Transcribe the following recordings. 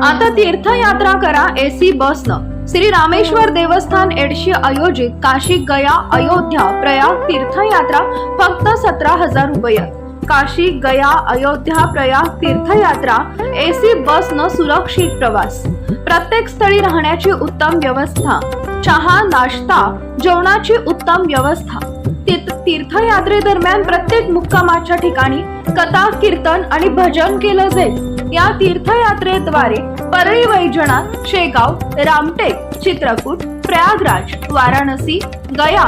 आता तीर्थयात्रा करा एसी बसनं. श्री रामेश्वर देवस्थान एडशी आयोजित काशी गया अयोध्या प्रयाग तीर्थयात्रा फक्त सतरा हजार रुपये. काशी गया अयोध्या प्रयाग तीर्थयात्रा एसी बसनं सुरक्षित प्रवास. प्रत्येक स्थळी राहण्याची उत्तम व्यवस्था. चहा नाश्ता जेवणाची उत्तम व्यवस्था. तीर्थयात्रेदरम्यान प्रत्येक मुक्कामाच्या ठिकाणी कथा कीर्तन आणि भजन केलं जाईल. या तीर्थयात्रेद्वारे परळी वैजनाथ शेगाव रामटेक चित्रकूट प्रयागराज वाराणसी गया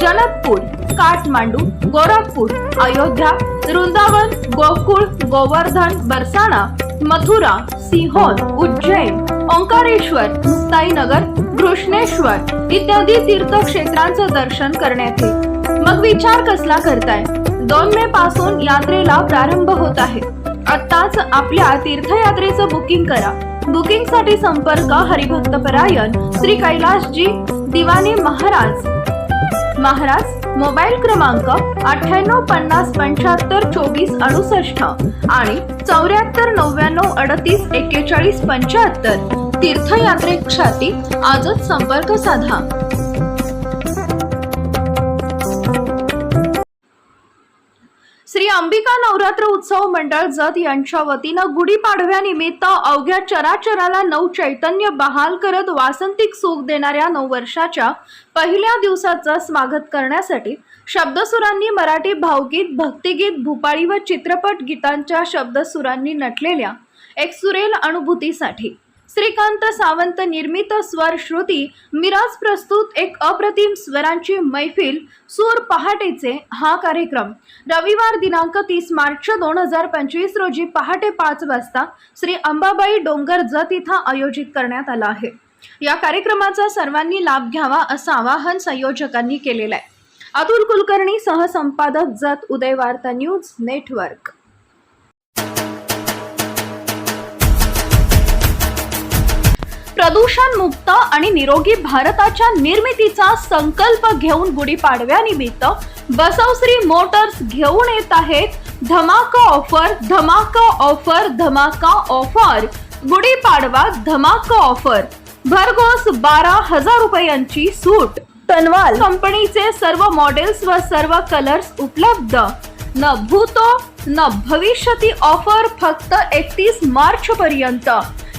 जनकपूर काठमांडू गोरखपूर अयोध्या वृंदावन गोकुळ गोवर्धन बरसाणा मथुरा सिंहोर उज्जैन ओंकारेश्वर मुक्ताईनगर कृष्णेश्वर इत्यादी तीर्थक्षेत्रांचं दर्शन करण्यात येईल. मग विचार कसला करताय? दोन मे पासून यात्रेला प्रारंभ होत आहे. आत्ताच आपल्या तीर्थयात्रेचं बुकिंग करा. बुकिंगसाठी संपर्क हरिभक्तपरायण श्री कैलाशजी दिवाने महाराज. महाराज मोबाईल क्रमांक अठ्ठ्याण्णव पन्नास पंच्याहत्तर चोवीस अडुसष्ट आणि चौऱ्याहत्तर नव्याण्णव अडतीस एक्केचाळीस पंच्याहत्तर. तीर्थयात्रेसाठी आजच संपर्क साधा. अंबिका नवरात्र उत्सव मंडळ जत यांच्या वतीनं गुढीपाडव्यानिमित्त अवघ्या चराचराला नऊ चैतन्य बहाल करत वासंतिक सुख देणाऱ्या नऊ वर्षाच्या पहिल्या दिवसाचं स्वागत करण्यासाठी शब्दसुरांनी मराठी भावगीत भक्तिगीत भूपाळी व चित्रपट गीतांच्या शब्दसुरांनी नटलेल्या एक सुरेल अनुभूतीसाठी श्रीकांत सावंत निर्मित स्वर श्रुती मिराज प्रस्तुत एक अप्रतिम स्वरांची मैफिल सूर पहाटेचे हा कार्यक्रम. रविवार दिनांक तीस मार्च दोन हजार पंचवीस रोजी पहाटे पाच वाजता श्री अंबाबाई डोंगर जत इथं आयोजित करण्यात आला आहे. या कार्यक्रमाचा सर्वांनी लाभ घ्यावा असं आवाहन संयोजकांनी केलेलं आहे. अतुल कुलकर्णी सहसंपादक जत उदय वार्ता न्यूज नेटवर्क. प्रदूषण मुक्त आणि निरोगी भारताच्या निर्मितीचा संकल्प घेऊन गुढीपाडव्यानिमित्त बसवश्री मोटर्स घेऊन येत आहेत. धमाका ऑफर धमाका ऑफर धमाका ऑफर. गुढीपाडवा धमाका ऑफर. भरघोस बारा हजार रुपयांची सूट. तनवाल कंपनीचे सर्व मॉडेल्स व सर्व कलर्स उपलब्ध. न भूतो न भविष्यती ऑफर फक्त एकतीस मार्च पर्यंत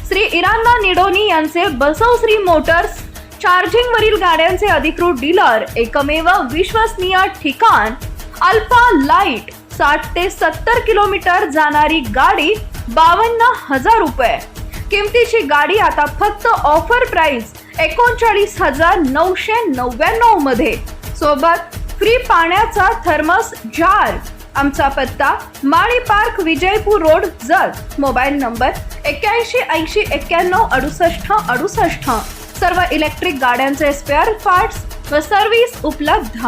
श्री इरांदा निडोनी यांचे बसवश्री मोटर्स चार्जिंग वरील गाड्यांचे अधिकृत डीलर एकमेव विश्वसनीय ठिकाण अल्फा लाइट साठ ते सत्तर किलोमीटर जाणारी गाडी बावन्न हजार रुपये. किमतीची गाडी आता फक्त ऑफर प्राइस एकोणचाळीस हजार नऊशे नव्याण्णवमध्ये. सोबत फ्री पाण्याचा थर्मस जार आमचा पत्ता Mali park Vijaypur road Jat. Mobile number एक्क्याऐंशी ऐंशी एक्क्याण्णव अडुसष्ट अडुसष्ट. सर्व इलेक्ट्रिक गाड्यांचे स्पेअर पार्ट्स व सर्व्हिस उपलब्ध.